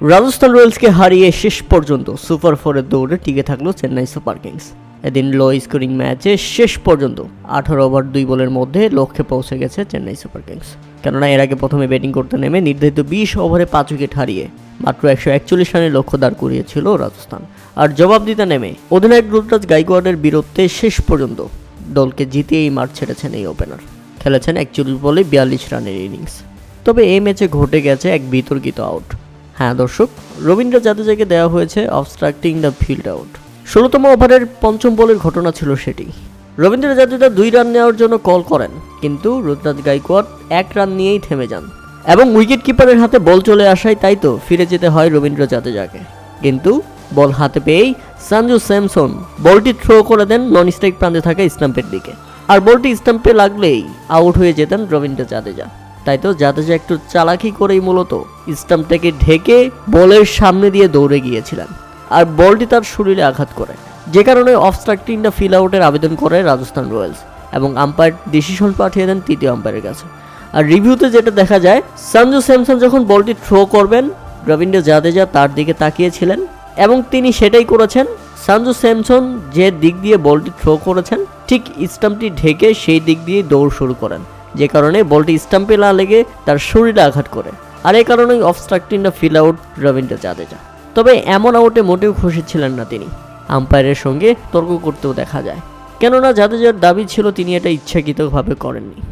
রাজস্থান রয়্যালসকে হারিয়ে শেষ পর্যন্ত সুপার ফোরের দৌড়ে টিকে থাকল চেন্নাই সুপার কিংস। এদিন লো স্কোরিং ম্যাচে শেষ পর্যন্ত আঠারো ওভার দুই বলের মধ্যে লক্ষ্যে পৌঁছে গেছে চেন্নাই সুপার কিংস। কেননা এর আগে প্রথমে ব্যাটিং করতে নেমে নির্ধারিত বিশ ওভারে পাঁচ উইকেট হারিয়ে মাত্র একশো একচল্লিশ রানের লক্ষ্য দাঁড় করিয়েছিল রাজস্থান। আর জবাব দিতে নেমে অধিনায়ক রুদ্রাজ গাইকোয়াডের বীরত্বে শেষ পর্যন্ত দলকে জিতিয়েই মাঠ ছেড়েছেন এই ওপেনার। খেলেছেন একচল্লিশ বলে বিয়াল্লিশ রানের ইনিংস। তবে এই ম্যাচে ঘটে গেছে এক বিতর্কিত আউট। হ্যাঁ দর্শক, রবীন্দ্র জাদেজাকে দেওয়া হয়েছে অবস্ট্রাক্টিং দ্য ফিল্ড আউট ষোলোতম ওভারের পঞ্চম বলের ঘটনা ছিল সেটি। রবীন্দ্র জাদেজা দুই রান নেওয়ার জন্য কল করেন, কিন্তু রুদ্রাজ গাইকোয়াড এক রান নিয়েই থেমে যান। এবং উইকেট কিপারের হাতে বল চলে আসায় তাই তো ফিরে যেতে হয় রবীন্দ্র জাদেজাকে। কিন্তু বল হাতে পেয়েই সঞ্জু স্যামসন বলটি থ্রো করে দেন নন স্ট্রাইক প্রান্তে থাকা স্টাম্পের দিকে। আর বলটি স্টাম্পে লাগলেই আউট হয়ে যেতেন রবীন্দ্র জাদেজা। তাই তো জাদেজা একটু চালাকি করেই মূলত স্টাম্পটাকে ঢেকে বলের সামনে দিয়ে দৌড়ে গিয়েছিলেন। আর বলটি তার শরীরে আঘাত করে। যে কারণে অবস্ট্রাক্টিং দ্য ফিল আউটের আবেদন করে রাজস্থান রয়্যালস এবং আম্পায়ার ডিসিশন পাঠিয়ে দেন তৃতীয় আম্পায়ারের কাছে। আর রিভিউতে যেটা দেখা যায়, সঞ্জু স্যামসন যখন বলটি থ্রো করবেন, রবীন্দ্র জাদেজা তার দিকে তাকিয়েছিলেন এবং তিনি সেটাই করেছেন, সঞ্জু স্যামসন যে দিক দিয়ে বলটি থ্রো করেছেন, ঠিক স্টাম্পটি ঢেকে সেই দিক দিয়ে দৌড় শুরু করেন। যে কারণে বলটি স্টাম্পে না লেগে তার শরীরে আঘাত করে। আর এই কারণেই obstructing field out Ravindra Jadeja. তবে এমন আউটে মোটেও খুশি ছিলেন না তিনি। আম্পায়ারের সঙ্গে তর্ক করতেও দেখা যায়। কেননা জাদেজার দাবি ছিল তিনি এটা ইচ্ছাকৃতভাবে করেননি।